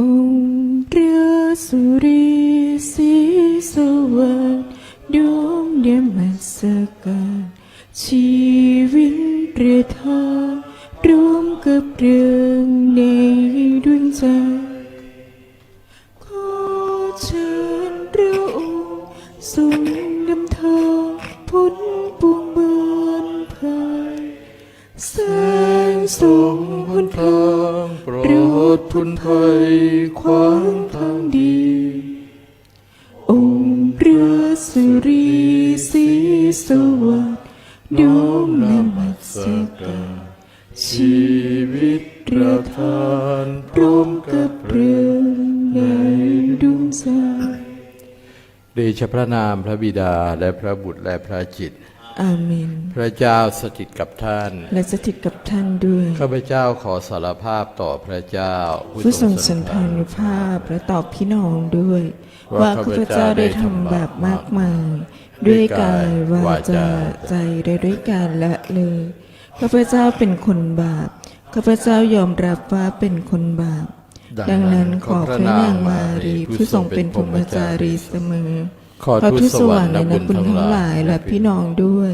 องค์เรือสุริสีสวัสดิ์ดวงเดียมันสกัดชีวิตเรือทองรวมกับเรือ ดพุนภัยขวางทางดี องค์พระสุรีสีสวัสดิ์ดวงนมัสการชีวิตประทานพร้อมกับเพเพลิลิงงในดวงใจเดชะพระนามพระบิดาและพระบุตรและพระจิต อาเมน พระเจ้าสถิตกับท่าน และสถิตกับท่านด้วย ข้าพเจ้าขอสารภาพต่อพระเจ้า ผู้ทรงสันพานุภาพและตอบพี่น้องด้วย ว่าข้าพเจ้าได้ทำบาปมากมาย ด้วยกายวาจาใจและด้วยการละเลยข้าพเจ้าเป็นคนบาปข้าพเจ้ายอมรับว่าเป็นคนบาป ดังนั้นขอพระนางมารีผู้ทรงเป็นพรหมจารีเสมอ ขอทุตสววรรค์และบุญทั้งหลายและพี่น้องด้วย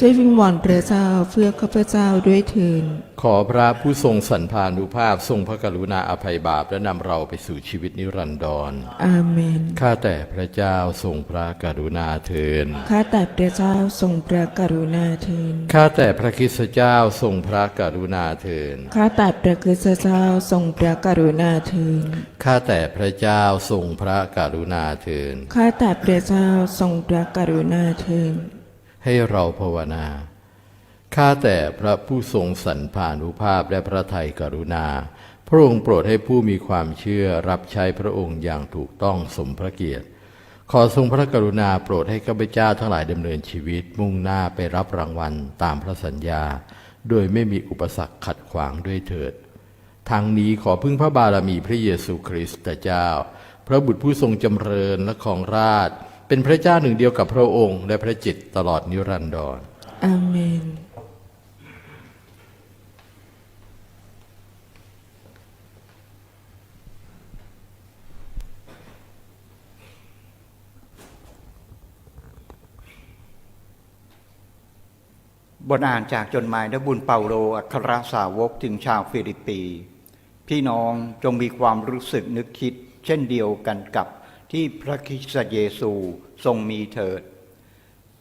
ช่วยวิงวอนพระเจ้าเพื่อข้าพเจ้าด้วยเถิดขอพระผู้ทรงสันพานุภาพทรงพระกรุณาอภัยบาปและนำเราไปสู่ชีวิตนิรันดร อาเมน ข้าแต่พระเจ้าทรงพระกรุณาเถิดข้าแต่พระเจ้าทรงพระกรุณาเถิดข้าแต่พระคริสตเจ้าทรงพระกรุณาเถิดข้าแต่พระคริสตเจ้าทรงพระกรุณาเถิดข้าแต่พระเจ้าทรงพระกรุณาเถิดข้าแต่พระเจ้าทรงพระกรุณาเถิด ให้เราภาวนา ข้าแต่พระผู้ทรงสันพานุภาพและพระทัยกรุณา พระองค์โปรดให้ผู้มีความเชื่อรับใช้พระองค์อย่างถูกต้องสมพระเกียรติ ขอทรงพระกรุณาโปรดให้ข้าพเจ้าทั้งหลายดำเนินชีวิตมุ่งหน้าไปรับรางวัลตามพระสัญญา โดยไม่มีอุปสรรคขัดขวางด้วยเถิดทั้งนี้ขอพึ่งพระบารมีพระเยซูคริสต์เจ้า พระบุตรผู้ทรงจำเริญและของราช เป็นพระเจ้าหนึ่งเดียวกับพระองค์ และพระจิตรตลอดนิรันดรอาเมน บทอ่านจากจดหมายและบุญเปาโลอัครสาวกถึงชาวฟิลิปปี พี่น้องจงมีความรู้สึกนึกคิด เช่นเดียวกันกับ ที่พระคริสต์เยซูทรงมีเถิด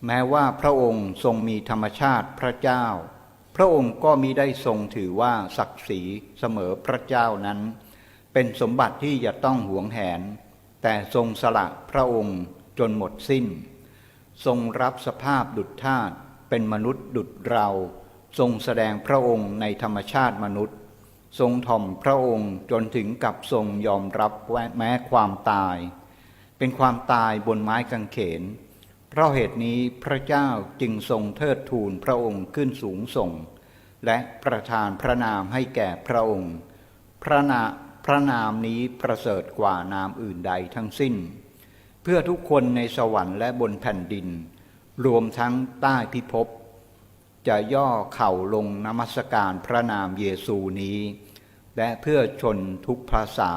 แม้ว่าพระองค์ทรงมีธรรมชาติพระเจ้า พระองค์ก็มิได้ทรงถือว่าศักดิ์ศรีเสมอพระเจ้านั้น เป็นสมบัติที่จะต้องหวงแหน แต่ทรงสละพระองค์จนหมดสิ้น ทรงรับสภาพดุจทาสเป็นมนุษย์ดุจเรา ทรงแสดงพระองค์ในธรรมชาติมนุษย์ ทรงถ่อมพระองค์จนถึงกับทรงยอมรับแม้ความตาย เป็นความตายบนไม้กางเขน เพราะเหตุนี้พระเจ้าจึงทรงเทิดทูนพระองค์ขึ้นสูงส่ง และประทานพระนามให้แก่พระองค์ พระนาพระนามนี้ประเสริฐกว่านามอื่นใดทั้งสิ้น เพื่อทุกคนในสวรรค์และบนแผ่นดิน รวมทั้งใต้พิภพจะย่อเข่าลงนมัสการพระนามเยซูนี้ และเพื่อชนทุกภาษา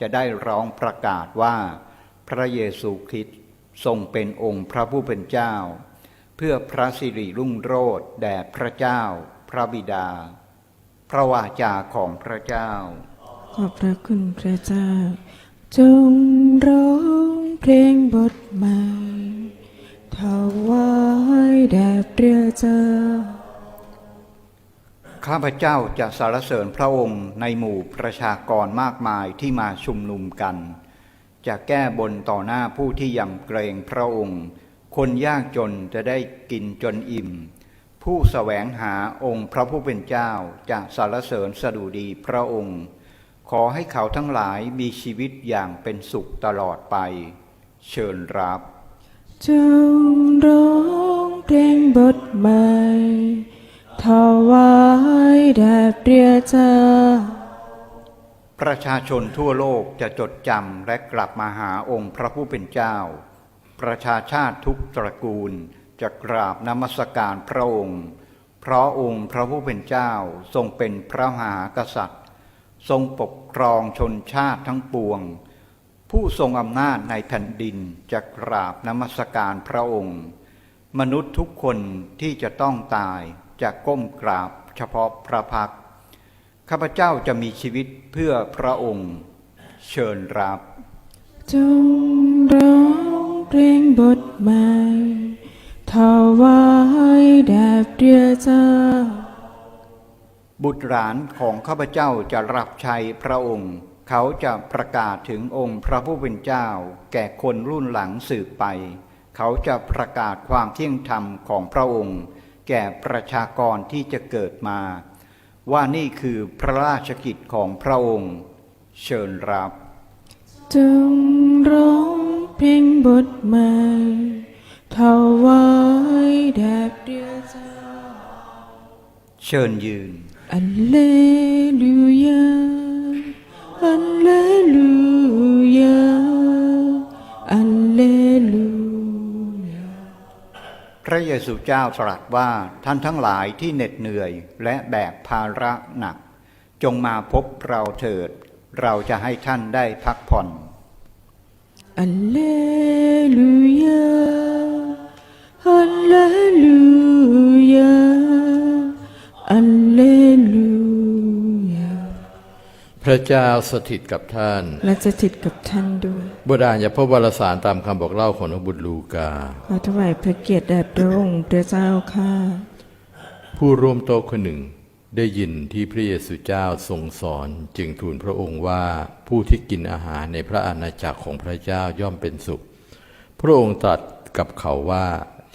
จะได้ร้องประกาศว่า พระเยซูคริสต์ทรงเป็นองค์พระผู้เป็นเจ้า เพื่อพระสิริรุ่งโรจน์แด่พระเจ้า พระบิดา พระวาจาของพระเจ้า ขอบพระคุณพระเจ้า จงร้องเพลงบทใหม่ถวายแด่พระเจ้าข้าพเจ้าจะสรรเสริญพระองค์ในหมู่ประชากรมากมายที่มาชุมนุมกัน จะแก้บนต่อหน้าผู้ที่ยำเกรงพระองค์ คนยากจนจะได้กินจนอิ่ม ผู้แสวงหาองค์พระผู้เป็นเจ้าจะสรรเสริญสดุดีพระองค์ ขอให้เขาทั้งหลายมีชีวิตอย่างเป็นสุขตลอดไป เชิญรับจงร้องเพลงบทใหม่ถวายแด่พระเจ้า ประชาชนทั่วโลกจะจดจำและกลับมาหาองค์พระผู้เป็นเจ้า ประชาชาติทุกตระกูลจะกราบนมัสการพระองค์ เพราะองค์พระผู้เป็นเจ้าทรงเป็นพระมหากษัตริย์ ทรงปกครองชนชาติทั้งปวง ผู้ทรงอำนาจในแผ่นดินจะกราบนมัสการพระองค์ มนุษย์ทุกคนที่จะต้องตายจะก้มกราบเฉพาะพระพักตร์ ข้าพเจ้าจะมีชีวิตเพื่อพระองค์ เชิญรับ จงร้องเพลงบทใหม่ถวายแด่พระเจ้า บุตรหลานของข้าพเจ้าจะรับใช้พระองค์ เขาจะประกาศถึงองค์พระผู้เป็นเจ้า แก่คนรุ่นหลังสืบไป เขาจะประกาศความเที่ยงธรรมของพระองค์ แก่ประชากรที่จะเกิดมา ว่านี่คือพระราชกิจของพระองค์เชิญรับ จงร้องเพลงบทใหม่ถวายแด่พระเจ้าเชิญยืน อัลเลลูยา ยซูเจ้าตรัสว่าท่านทั้งหลายที่เหน็ดเหนื่อยและแบกภาระหนัก จงมาพบเราเถิด เราจะให้ท่านได้พักผ่อนอัลเลลูยาอัลเลลูยาอัลเลลู พระเจ้าสถิตกับท่าน และจะติดกับท่านด้วยบทอ่านจากพระวรสารตามคำบอกเล่าของนบุตรลูกาขอถวายพระเกียรติแด่พระองค์พระเจ้าค่ะผู้ร่วมโต๊ะคนหนึ่งได้ยินที่พระเยซูเจ้าทรงสอนจึงทูลพระองค์ว่าผู้ที่กินอาหารในพระอาณาจักรของพระเจ้าย่อมเป็นสุข พระองค์ตรัสกับเขาว่า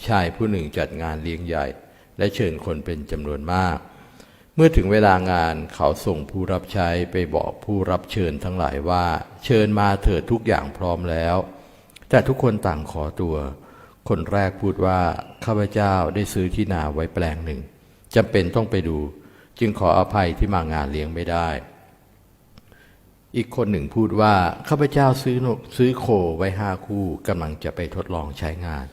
ชายผู้หนึ่งจัดงานเลี้ยงใหญ่ และเชิญคนเป็นจำนวนมากเมื่อถึงเวลางานเขาส่งผู้รับใช้ไปบอกผู้รับเชิญทั้งหลายว่า เชิญมาเถิดทุกอย่างพร้อมแล้ว แต่ทุกคนต่างขอตัว คนแรกพูดว่าข้าพเจ้าได้ซื้อที่นาไว้แปลงหนึ่งจำเป็นต้องไปดู จึงขออภัยที่มางานเลี้ยงไม่ได้ อีกคนหนึ่งพูดว่าข้าพเจ้าซื้อนกซื้อโคไว้ห้าคู่กำลังจะไปทดลองใช้งาน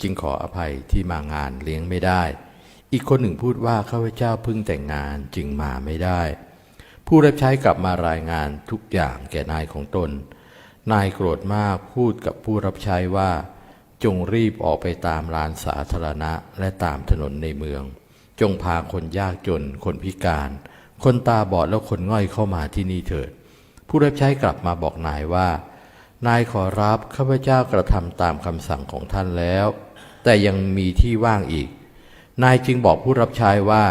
จึงขออภัยที่มางานเลี้ยงไม่ได้ อีกคนหนึ่งพูดว่าข้าพเจ้าเพิ่งแต่งงานจึงมาไม่ได้ ผู้รับใช้กลับมารายงานทุกอย่างแก่นายของตน นายโกรธมากพูดกับผู้รับใช้ว่า จงรีบออกไปตามลานสาธารณะและตามถนนในเมือง จงพาคนยากจน คนพิการ คนตาบอดและคนง่อยเข้ามาที่นี่เถิด ผู้รับใช้กลับมาบอกนายว่า นายขอรับข้าพเจ้ากระทำตามคำสั่งของท่านแล้ว แต่ยังมีที่ว่างอีก นายจึงบอกผู้รับใช้ว่า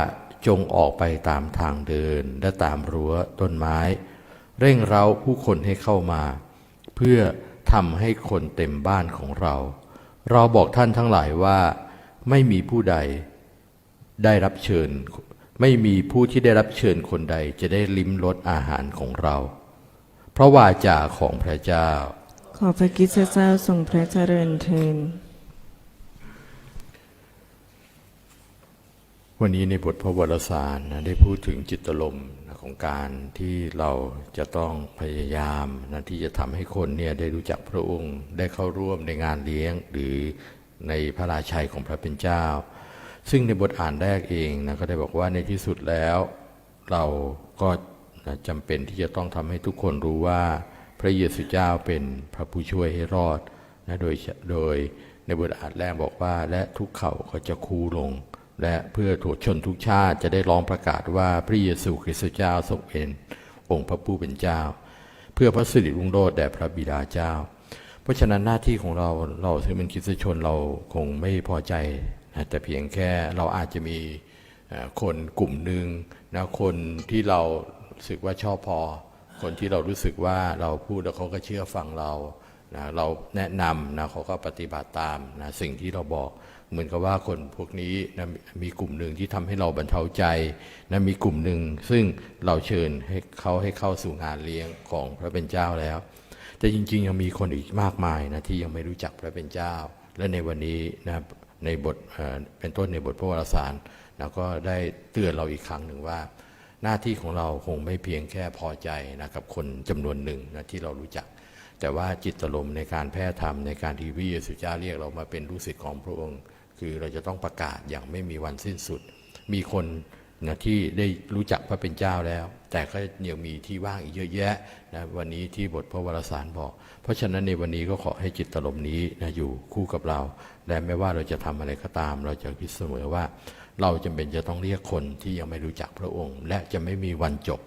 จงออกไปตามทางเดินและตามรั้วต้นไม้ เร่งเร้าผู้คนให้เข้ามา เพื่อทำให้คนเต็มบ้านของเรา เราบอกท่านทั้งหลายว่าไม่มีผู้ใดได้รับเชิญ ไม่มีผู้ที่ได้รับเชิญคนใดจะได้ลิ้มรสอาหารของเรา เพราะวาจาของพระเจ้า ขอพระกิตเจ้าทรงพระเจริญเทิน วันนี้ในบทพระวรสารนะได้พูดถึงจิตลมนะของการที่เราจะต้องพยายามนะที่จะทำให้คนเนี่ยได้รู้จักพระองค์ ได้เข้าร่วมในงานเลี้ยง หรือในพระราชัยของพระเป็นเจ้า ซึ่งในบทอ่านแรกเองนะก็ได้บอกว่าในที่สุดแล้วเราก็นะจำเป็นที่จะต้องทำให้ทุกคนรู้ว่าพระเยซูเจ้าเป็นพระผู้ช่วยให้รอดนะโดยโดยในบทอ่านแรกบอกว่า และทุกเข่าก็จะคูลง และเพื่อถูกชนทุกชาติจะได้ร้องประกาศว่าพระเยซูคริสต์เจ้าทรงเป็นองค์พระผู้เป็นเจ้า เพื่อพระสิริรุ่งโรจน์แด่พระบิดาเจ้า เพราะฉะนั้นหน้าที่ของเราเราถือเป็นคริสตชนเราคงไม่พอใจนะแต่เพียงแค่เราอาจจะมีคนกลุ่มหนึ่งนะคนที่เรารู้สึกว่าชอบพอ คนที่เรารู้สึกว่าเราพูดแล้วเขาก็เชื่อฟังเรานะเราแนะนำนะเขาก็ปฏิบัติตามนะสิ่งที่เราบอก เหมือนกับว่าคนพวกนี้นะมีกลุ่มหนึ่งที่ทำให้เราบรรเทาใจนะมีกลุ่มหนึ่งซึ่งเราเชิญให้เขาให้เข้าสู่งานเลี้ยงของพระเป็นเจ้าแล้วแต่จริงๆยังมีคนอีกมากมายนะที่ยังไม่รู้จักพระเป็นเจ้า และในวันนี้นะในบทเป็นต้นในบทพระวรสารนะก็ได้เตือนเราอีกครั้งหนึ่งว่า หน้าที่ของเราคงไม่เพียงแค่พอใจนะกับคนจำนวนหนึ่งนะที่เรารู้จัก แต่ว่าจิตลมในการแพร่ธรรมในการที่พระเยซูเจ้าเรียกเรามาเป็นลูกศิษย์ของพระองค์ คือเราจะต้องประกาศอย่างไม่มีวันสิ้นสุด มีคนนะที่ได้รู้จักพระเป็นเจ้าแล้ว แต่ก็ยังมีที่ว่างอีกเยอะแยะนะวันนี้ที่บทพระวรสารบอก เพราะฉะนั้นในวันนี้ก็ขอให้จิตตลมนี้นะอยู่คู่กับเรา และไม่ว่าเราจะทำอะไรก็ตาม เราจะคิดเสมอว่า เราจำเป็นจะต้องเรียกคนที่ยังไม่รู้จักพระองค์ และจะไม่มีวันจบ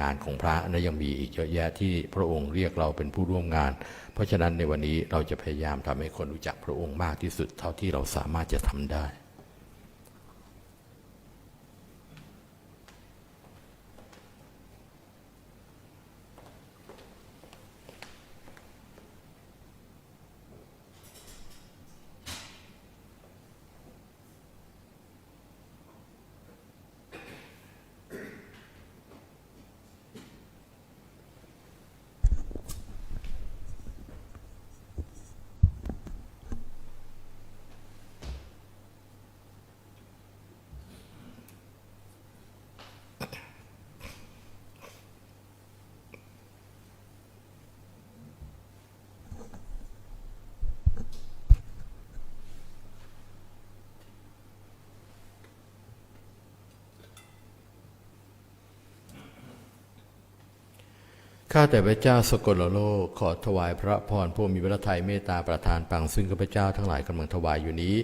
งานของพระนะยังมีอีกเยอะแยะที่พระองค์เรียกเราเป็นผู้ร่วมงาน เพราะฉะนั้นในวันนี้เราจะพยายามทำให้คนรู้จักพระองค์มากที่สุดเท่าที่เราสามารถจะทำได้ ข้าแต่พระเจ้าสกลโลกขอถวายพระพรผู้มีพระทัยเมตตาประทานปังซึ่งข้าพเจ้าทั้งหลายกำลังถวายอยู่นี้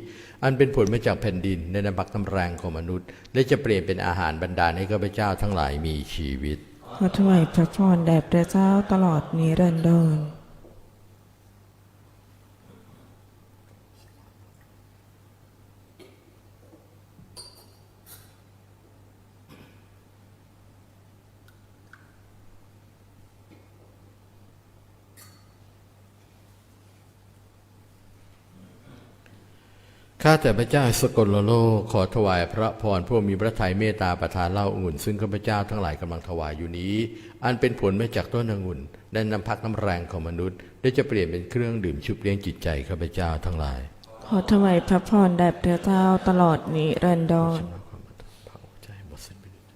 อันเป็นผลมาจากแผ่นดินในน้ำพักน้ำแรงของมนุษย์ และจะเปลี่ยนเป็นอาหารบรรดาให้ข้าพเจ้าทั้งหลายมีชีวิต ขอถวายพระพรแด่พระเจ้าตลอดนิรันดร ข้าแต่พระเจ้าสกลโลกขอถวายพระพรผู้มีพระทัยเมตตาประทานเล่าองุ่น ซึ่งข้าพเจ้าทั้งหลายกำลังถวายอยู่นี้ อันเป็นผลมาจากต้นองุ่นและน้ำพักน้ำแรงของมนุษย์ ได้จะเปลี่ยนเป็นเครื่องดื่มชุบเลี้ยงจิตใจข้าพเจ้าทั้งหลาย ขอถวายพระพรแด่พระเจ้าตลอดนิรันดรผาใจหมดสิ้นไปด้วย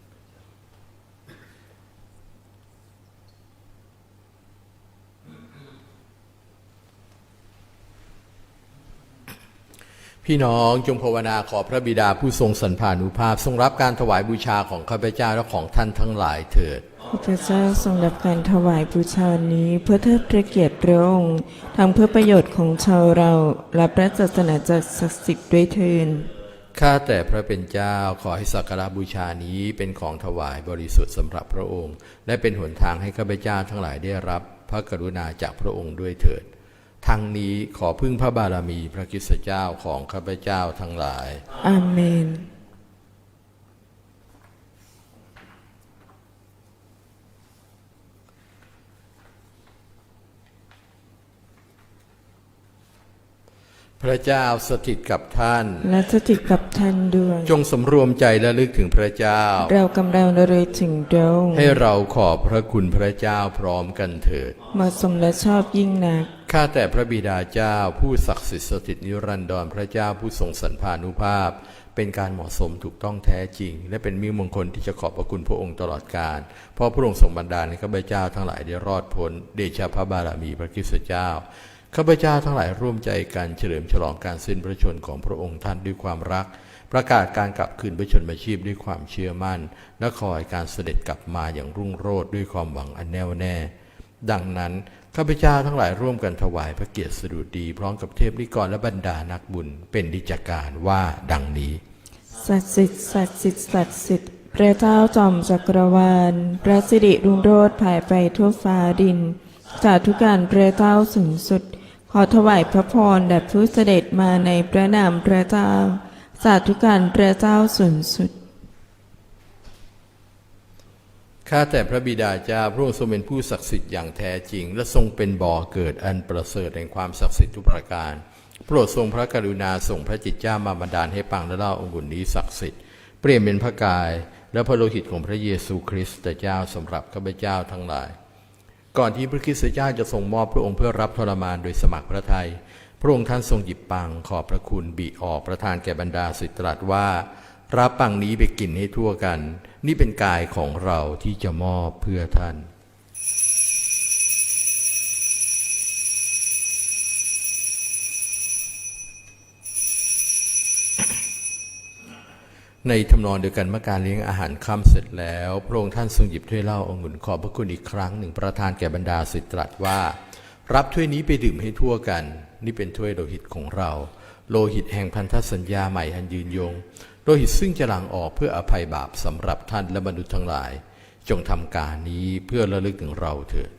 พี่น้องจงภาวนาขอพระบิดาผู้ทรงสันพานุภาพ ทรงรับการถวายบูชาของข้าพเจ้าและของท่านทั้งหลายเถิดขอพระเจ้าทรงรับการถวายบูชานี้เพื่อเทิดพระเกียรติพระองค์ทั้งเพื่อประโยชน์ของชาวเราและพระศาสนาจักรศักดิ์สิทธิ์ด้วยเทินข้าแต่พระเป็นเจ้าขอให้สักการะบูชานี้เป็นของถวายบริสุทธิ์สำหรับพระองค์ และเป็นหนทางให้ข้าพเจ้าทั้งหลายได้รับ พระกรุณาจากพระองค์ด้วยเถิด ทั้งนี้ขอพึ่งพระบารมีพระคริสตเจ้าของข้าพเจ้าทั้งหลาย อาเมน พระเจ้าสถิตกับท่าน และสถิตกับท่านด้วย จงสำรวมใจและลึกถึงพระเจ้า เรากำลังระลึกถึงดวงให้เราขอบพระคุณพระเจ้าพร้อมกันเถิดเหมาะสมและชอบยิ่งนัก ข้าแต่พระบิดาเจ้า ผู้ศักดิ์สิทธิ์สถิตนิรันดรพระเจ้าผู้ทรงสันพานุภาพ เป็นการเหมาะสมถูกต้องแท้จริง และเป็นมิมงคลที่จะขอบพระคุณพระองค์ตลอดกาลเพราะพระองค์ทรงบันดาลให้ข้าพเจ้าทั้งหลายได้รอดพ้นเดชะพระบารมีพระคริสตเจ้าข้าพเจ้าทั้งหลายร่วมใจกันเฉลิมฉลองการสิ้นพระชนของพระองค์ท่านด้วยความรัก ประกาศการกลับคืนพระชนมาชีพด้วยความเชื่อมั่น และคอยการเสด็จกลับมาอย่างรุ่งโรจน์ด้วยความหวังอันแน่วแน่ ดังนั้นข้าพเจ้าทั้งหลายร่วมกันถวายพระเกียรติสดุดีพร้อมกับเทพนิกรและบรรดานักบุญเป็นดิจการว่าดังนี้ศักดิ์สิทธิ์ศักดิ์สิทธิ์ศักดิ์สิทธิ์พระเจ้าจอมจักรวาลพระสิริรุ่งโรจน์ภายไปทั่วฟ้าดินสาธุการพระเจ้าสูงสุด ขอถวายพระพรแด่ผู้เสด็จมาในพระนามพระเจ้าสาธุการพระเจ้าสูงสุด ข้าแต่พระบิดาเจ้าพระองค์ทรงเป็นผู้ศักดิ์สิทธิ์อย่างแท้จริง และทรงเป็นบ่อเกิดอันประเสริฐแห่งความศักดิ์สิทธิ์ทุกประการ โปรดทรงพระกรุณาส่งพระจิตเจ้ามาบันดาลให้ปังและเล่าองค์นี้ศักดิ์สิทธิ์เปลี่ยนเป็นพระกาย และพระโลหิตของพระเยซูคริสต์เจ้าสำหรับข้าพเจ้าทั้งหลาย ก่อนที่พระคริสต์เจ้าจะทรงมอบพระองค์เพื่อรับทรมานโดยสมัครพระทัยพระองค์ท่านทรงหยิบปังขอบพระคุณบิออกประทานแก่บรรดาสิทธิ์ตรัสว่า รับปังนี้ไปกินให้ทั่วกัน นี่เป็นกายของเราที่จะมอบเพื่อท่านในทำนองเดียวกันเมื่อการเลี้ยงอาหารค่ำเสร็จแล้ว พระองค์ท่านทรงหยิบถ้วยเหล้าองุ่นขอบพระคุณอีกครั้งหนึ่งประทานแก่บรรดาศิษย์ตรัสว่า รับถ้วยนี้ไปดื่มให้ทั่วกัน นี่เป็นถ้วยโลหิตของเรา โลหิตแห่งพันธสัญญาใหม่อันยืนยง โลหิตซึ่งจะหลั่งออกเพื่ออภัยบาปสำหรับท่านและมนุษย์ทั้งหลาย จงทำการนี้เพื่อระลึกถึงเราเถิด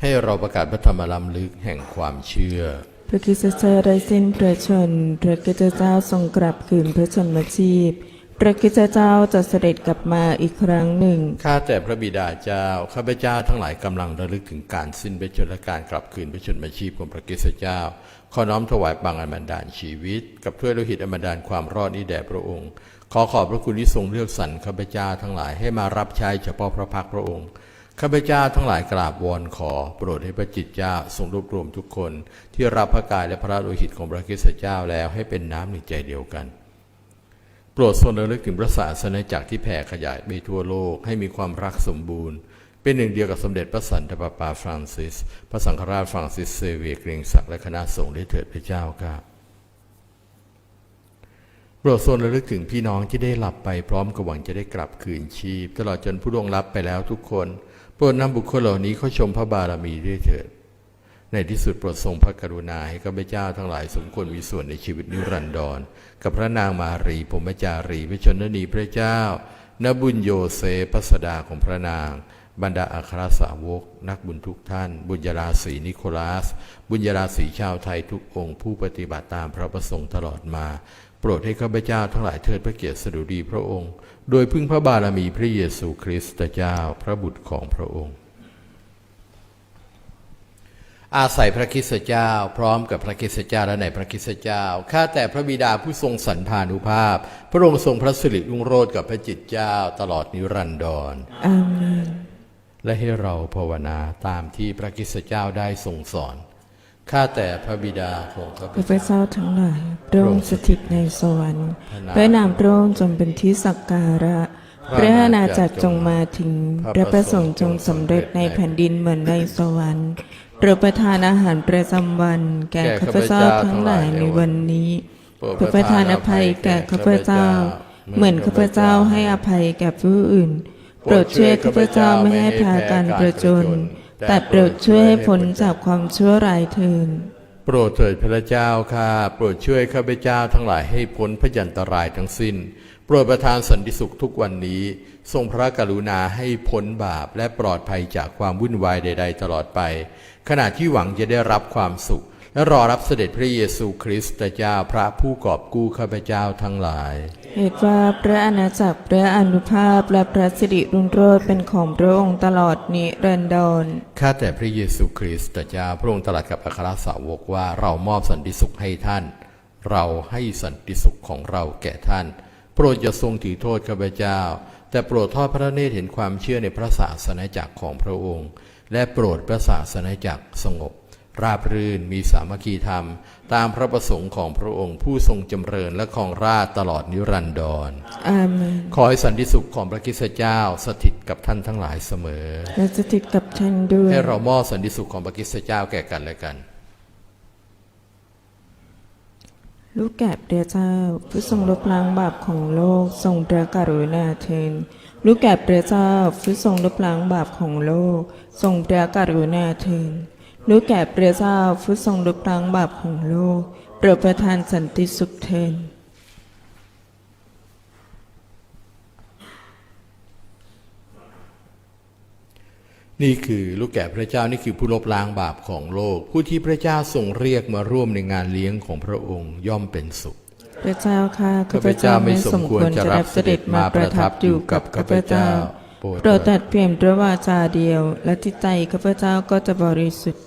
ให้เราประกาศพระธรรมลัมลึกแห่งความเชื่อ พระคิสเจ้าได้สิ้นพระชน พระคริสตเจ้าทรงกลับคืนพระชนมชีพ พระคริสตเจ้าจะเสด็จกลับมาอีกครั้งหนึ่ง ข้าแต่พระบิดาเจ้า ข้าพเจ้าทั้งหลายกำลังระลึกถึงการสิ้นพระชนและการกลับคืนพระชนมาชีพของพระคริสตเจ้า ขอน้อมถวายปังอันบันดาลชีวิต กับถ้วยโลหิตอันบันดาลความรอดนี้แด่พระองค์ ขอขอบพระคุณที่ทรงเลือกสรรข้าพเจ้าทั้งหลายให้มารับใช้เฉพาะพระพักตร์พระองค์ ข้าพเจ้าทั้งหลายกราบวอนขอ โปรดให้พระจิตเจ้าทรงรวบรวมทุกคน ที่รับพระกายและพระโลหิตของพระคริสตเจ้าแล้วให้เป็นน้ำหนึ่งใจเดียวกัน ปรดทรงระลึกถึงพระศาสนาจักรที่แผ่ขยายไปทั่วโลกให้มีความรักสมบูรณ์ เป็นหนึ่งเดียวกับสมเด็จพระสันตะปาปาฟรานซิส พระสังฆราชฟรานซิสเซเวียร์เกรงศักดิ์และคณะสงฆ์ได้เถิดพระเจ้าค่ะโปรดทรงระลึกถึงพี่น้องที่ได้หลับไปพร้อมกับหวังจะได้กลับคืนชีพ ตลอดจนผู้ล่วงลับไปแล้วทุกคน โปรดนำบุคคลเหล่านี้เข้าชมพระบารมีด้วยเถิด ในที่สุดโปรดทรงพระกรุณาให้ข้าพเจ้าทั้งหลายสมควรมีส่วนในชีวิตนิรันดร กับพระนางมารีพมจารีพระชนนีพระเจ้านบุญโยเซพัสดาของพระนาง บรรดาอัครสาวก นักบุญทุกท่าน บุญญาราศีนิโคลัส บุญญาราศีชาวไทยทุกองค์ ผู้ปฏิบัติตามพระประสงค์ตลอดมา โปรดให้ข้าพเจ้าทั้งหลายเทิดพระเกียรติสดุดีพระองค์ โดยพึ่งพระบารมีพระเยซูคริสต์เจ้าพระบุตรของพระองค์ อาศัยพระคริสตเจ้า พร้อมกับพระคริสตเจ้าและในพระคริสตเจ้าข้าแต่พระบิดาผู้ทรงสรรพานุภาพ พระองค์ทรงพระสิริรุ่งโรจน์กับพระจิตเจ้าตลอดนิรันดรอาเมนและให้เราภาวนาตามที่พระคริสตเจ้าได้ทรงสอนข้าแต่พระบิดาของข้าพข้าพเจ้าเจ้าทั้งหลายพระองค์สถิตในสวรรค์พระนามพระองค์จงเป็นที่สักการะพระอาณาจักรจงมาถึง พระประสงค์จงสำเร็จในแผ่นดินเหมือนในสวรรค์โป รดประทานอาหารประจำวัน แก่ข้าพเจ้าทั้งหลายในวันนี้โปรดประทานอภัยแก่ข้าพเจ้า เหมือนข้าพเจ้าให้อภัยแก่ผู้อื่น โปรดช่วยข้าพเจ้าไม่ให้พากันประจน แต่โปรดช่วยให้พ้นจากความชั่วร้ายเถิดโปรดเถิดพระเจ้าข้าโปรดช่วยข้าพเจ้าทั้งหลายให้พ้นพยันตรายทั้งสิ้น โปรดประทานสันติสุขทุกวันนี้ ทรงพระกรุณาให้พ้นบาปและปลอดภัยจากความวุ่นวายใด ๆ ตลอดไป ขณะที่หวังจะได้รับความสุข และรอรับเสด็จพระเยซูคริสต์เจ้าพระผู้กอบกู้ข้าพเจ้าทั้งหลาย เหตุว่าพระอาณาจักรพระอนุภาพและพระสิริรุ่งโรจน์เป็นของพระองค์ตลอดนิรันดรข้าแต่พระเยซูคริสต์เจ้าพระองค์ตรัสกับอัครสาวกว่าเรามอบสันติสุขให้ท่าน เราให้สันติสุขของเราแก่ท่าน โปรดอย่าทรงถือโทษข้าพเจ้า แต่โปรดทอดพระเนตรเห็นความเชื่อในพระศาสนาจักรของพระองค์ และโปรดพระศาสนาจักรสงบ ราบรื่นมีสามัคคีธรรม ตามพระประสงค์ของพระองค์ผู้ทรงจำเริญและครองราชย์ตลอดนิรันดรอาเมนขอให้สันติสุขของพระคริสตเจ้าสถิตกับท่านทั้งหลายเสมอ และจะติดกับท่านด้วย ให้เรามอบสันติสุขของพระคริสตเจ้าแก่กันและกัน ลูกแก่พระเจ้า ผู้ทรงลบล้างบาปของโลกทรงพระกรุณาเทินลูกแก่พระเจ้า ผู้ทรงลบล้างบาปของโลกทรงพระกรุณาเทินลูกแก่พระเจ้าผู้ทรงลบล้างบาปของโลกโปรดประทานสันติสุขเทิน นี่คือลูกแก่พระเจ้านี่คือผู้ลบล้างบาปของโลก ผู้ที่พระเจ้าทรงเรียกมาร่วมในงานเลี้ยงของพระองค์ย่อมเป็นสุข พระเจ้าข้าข้าพเจ้าไม่สมควรจะรับเสด็จมาประทับอยู่กับข้าพเจ้าโปรดตัดเพียงพระวาจาเดียว และที่ใจข้าพเจ้าก็จะบริสุทธิ์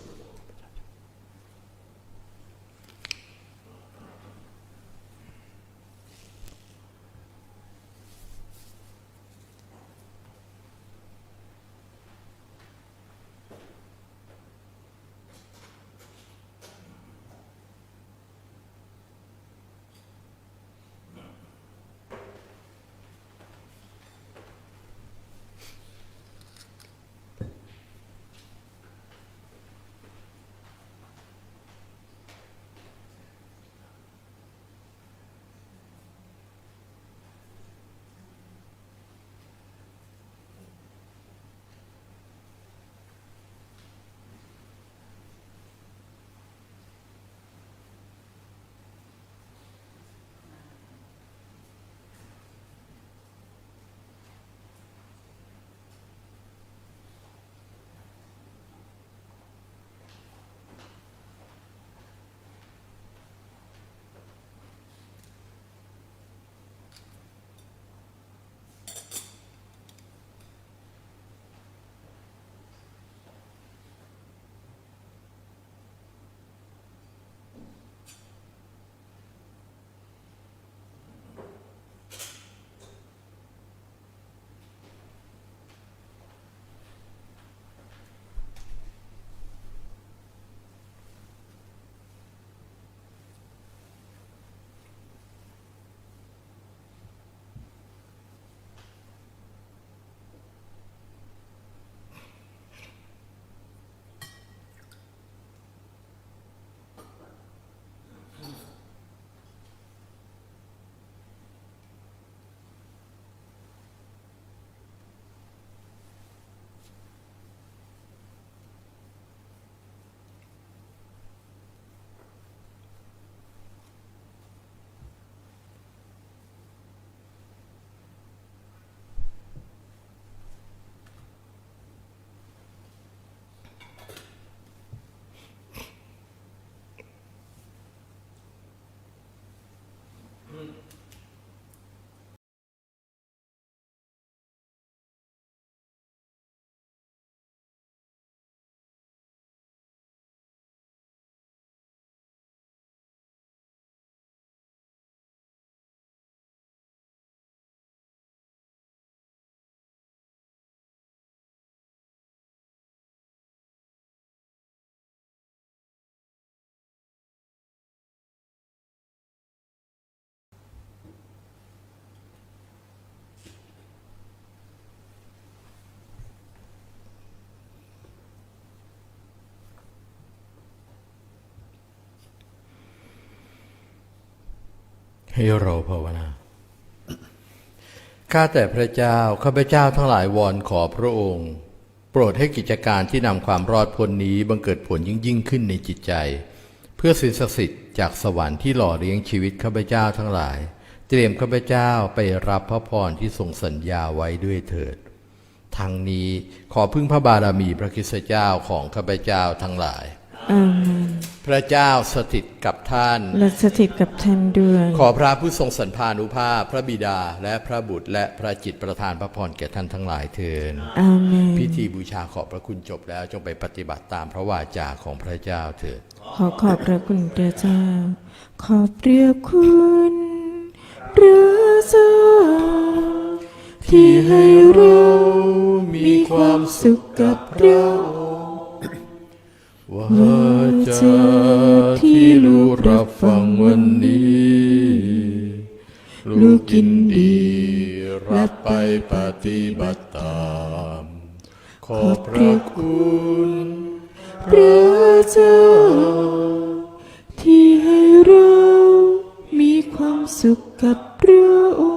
ให้เราภาวนาข้าแต่พระเจ้า ข้าพเจ้าทั้งหลายวอนขอพระองค์ โปรดให้กิจการที่นำความรอดพ้นนี้บังเกิดผลยิ่งยิ่งขึ้นในจิตใจ เพื่อสิ่งศักดิ์สิทธิ์จากสวรรค์ที่หล่อเลี้ยงชีวิตข้าพเจ้าทั้งหลาย เตรียมข้าพเจ้าไปรับพระพรที่ทรงสัญญาไว้ด้วยเถิดทั้งนี้ขอพึ่งพระบารมีพระคริสตเจ้าของข้าพเจ้าทั้งหลาย พระเจ้าสถิตกับท่าน และสถิตกับท่านด้วย ขอพระผู้ทรงสันพานุภาพ พระบิดาและพระบุตร และพระจิตประทานพระพรแก่ท่านทั้งหลายเถิดอาเมนพิธีบูชาขอบพระคุณจบแล้วจงไปปฏิบัติตามพระวาจาของพระเจ้าเถิด ขอขอบพระคุณพระเจ้า ขอเปรียบคุณพระเจ้าที่ให้เรามีความสุขกับพระ วาจาที่ลูกรับฟังวันนี้ ลูกกินดี รับไปปฏิบัติตาม ขอพระคุณพระเจ้า ที่ให้เรา มีความสุขกับพระอง